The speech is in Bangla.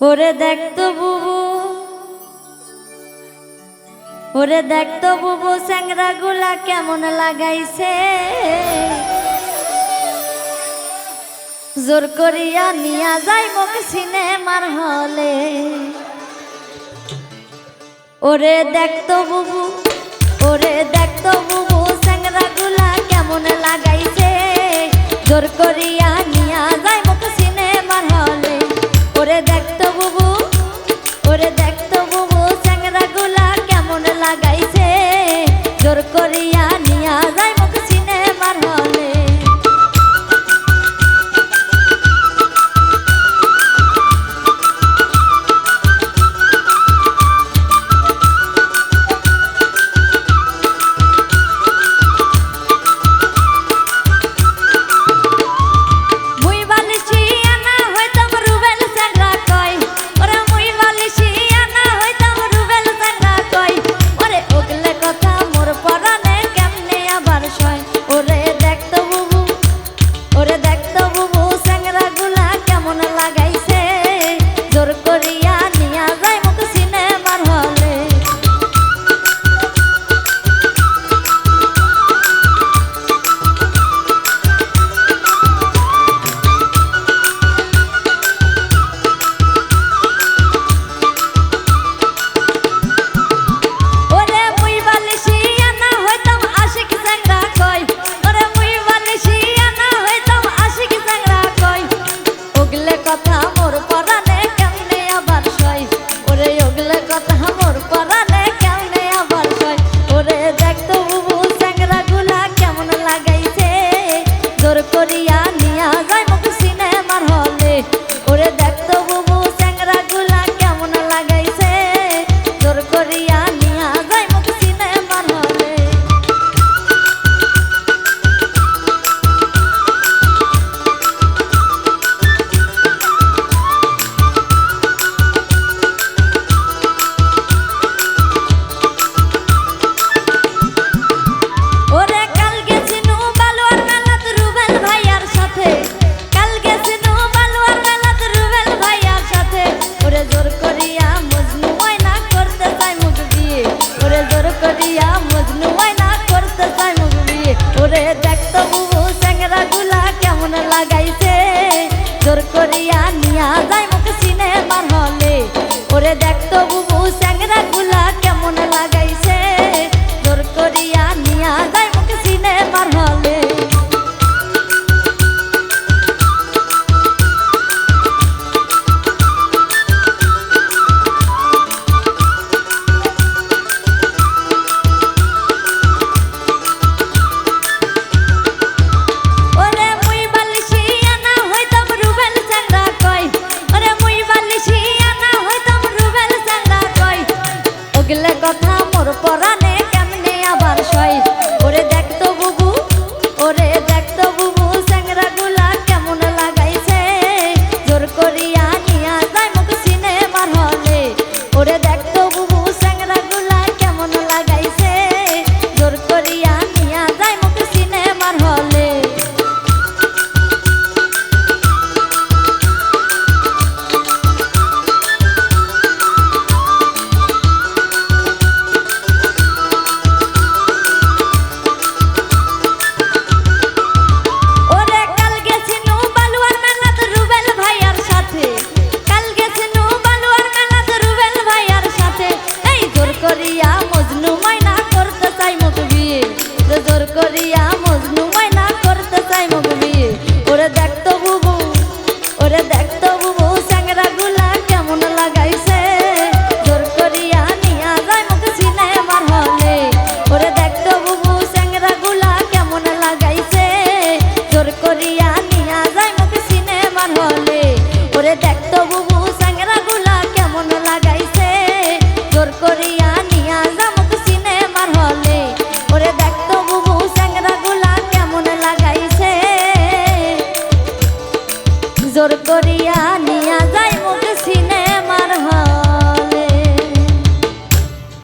ওরে দেখতো বুবু, ওরে দেখতো বুবু, স্যাংরা গুলা কেমন লাগাইছে। জোর করিয়া নিয়া যাই মুখ সিনেমার হলে। ওরে দেখতো বুবু, ওরে দেখতো বুবু, স্যাংরা গুলা কেমন লাগাইছে। জোর করিয়া corría. জোর করিয়া নিয়া যায় মুখ সিনেমার হলে। ওরে দেখতো ঢুকলে কথা মোর পরানে সুন্দর করে